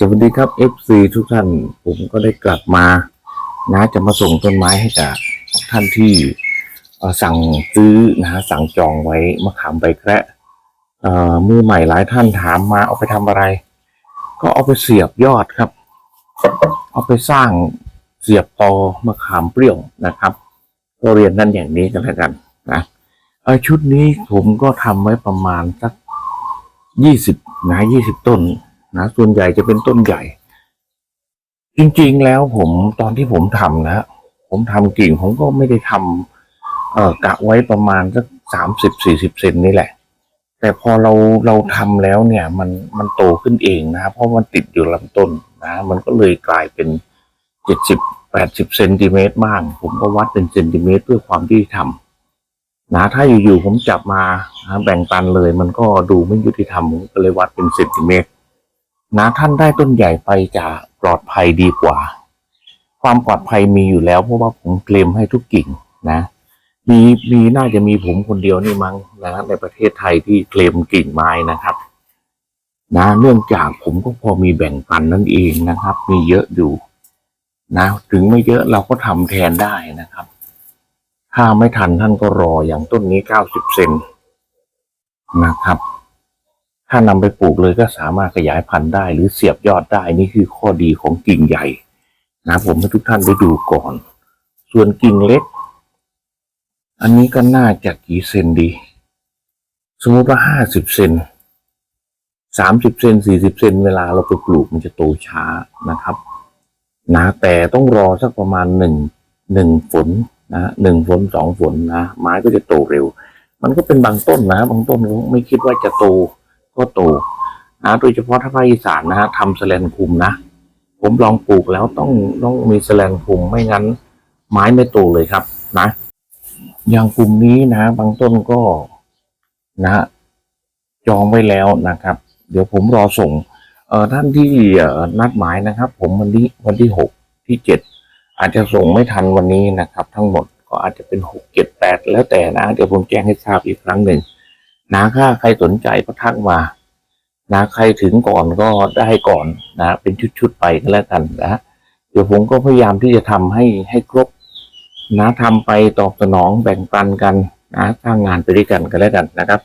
สวัสดีครับ FC ทุกท่านผมก็ได้กลับมานะจะมาส่งต้นไม้ให้กับท่านที่สั่งซื้อนะฮะสั่งจองไว้มะขามใบแคระมือใหม่หลายท่านถามมาเอาไปทำอะไร ก็เอาไปเสียบยอดครับ เอาไปสร้างเสียบตอมะขามเปรี้ยวนะครับ ก็เรียนนั่นอย่างนี้กันแล้วกันนะชุดนี้ผมก็ทำไว้ประมาณสักยี่สิบนะยี่สิบต้น นะส่วนใหญ่จะเป็นต้นใหญ่ จริงๆแล้วผมตอนที่ผมทำนะผมทำกิ่งผมก็ไม่ได้ทำเอ่อกะไว้ประมาณสักสามสิบสี่สิบเซนนี่แหละ แต่พอเราเราทำแล้วเนี่ย มันมันโตขึ้นเองนะเพราะมันติดอยู่ลำต้นนะมันก็เลยกลายเป็นเจ็ดสิบแปดสิบเซนติเมตรบ้าง ผมก็วัดเป็นเซนติเมตรเพื่อความยุติธรรมนะถ้าอยู่ๆผมจับมานะแบ่งปันเลย มันก็ดูไม่ยุติธรรมผมก็เลยวัดเป็นเซนติเมตร นะท่านได้ต้นใหญ่ไปจะปลอดภัยดีกว่า ความปลอดภัยมีอยู่แล้วเพราะว่าผมเคลมให้ทุกกิ่งนะ มีมีน่าจะมีผมคนเดียวนี่มั้งนะในประเทศไทยที่เคลมกิ่งไม้นะครับ นะเนื่องจากผมก็พอมีแบ่งปันนั่นเองนะครับ มีเยอะอยู่นะถึงไม่เยอะเราก็ทำแทนได้นะครับ ถ้าไม่ทันท่านก็รออย่างต้นนี้เก้าสิบเซนนะครับ ถ้านำไปปลูกเลยก็สามารถขยายพันธุ์ได้ หรือเสียบยอดได้นี่คือข้อดีของกิ่งใหญ่นะผมให้ทุกท่านได้ดูก่อน ส่วนกิ่งเล็ก อันนี้ก็น่าจะกี่เซนดี สมมติว่าห้าสิบเซนสามสิบเซนสี่สิบเซนเวลาเราไปปลูกมันจะโตช้านะครับนะแต่ต้องรอสักประมาณหนึ่งหนึ่งฝนนะหนึ่งฝนสองฝนนะไม้ก็จะโตเร็ว มันก็เป็นบางต้นนะ บางต้นไม่คิดว่าจะโต ก็โตนะโดยเฉพาะถ้าภาคอีสานนะฮะทำสแลนคุมนะ ผมลองปลูกแล้วต้องต้องมีสแลนคุมไม่งั้น ไม้ไม่โตเลยครับนะ อย่างกลุ่มนี้นะ บางต้นก็นะจองไว้แล้วนะครับ เดี๋ยวผมรอส่งเอ่อท่านที่นัดหมายนะครับ ผมวันนี้วันที่หกที่เจ็ดอาจจะส่งไม่ทันวันนี้นะครับ ทั้งหมดก็อาจจะเป็นหกเจ็ดแปดแล้วแต่นะ เดี๋ยวผมแจ้งให้ทราบอีกครั้งหนึ่ง นะถ้าใครสนใจก็ทักมา นะใครถึงก่อนก็ได้ก่อนนะเป็นชุดๆไปก็แล้วกันนะเดี๋ยวผมก็พยายามที่จะทำให้ให้ครบนะทำไปตอบสนองแบ่งปันกันนะสร้างงานไปด้วยกันก็แล้วกันนะครับ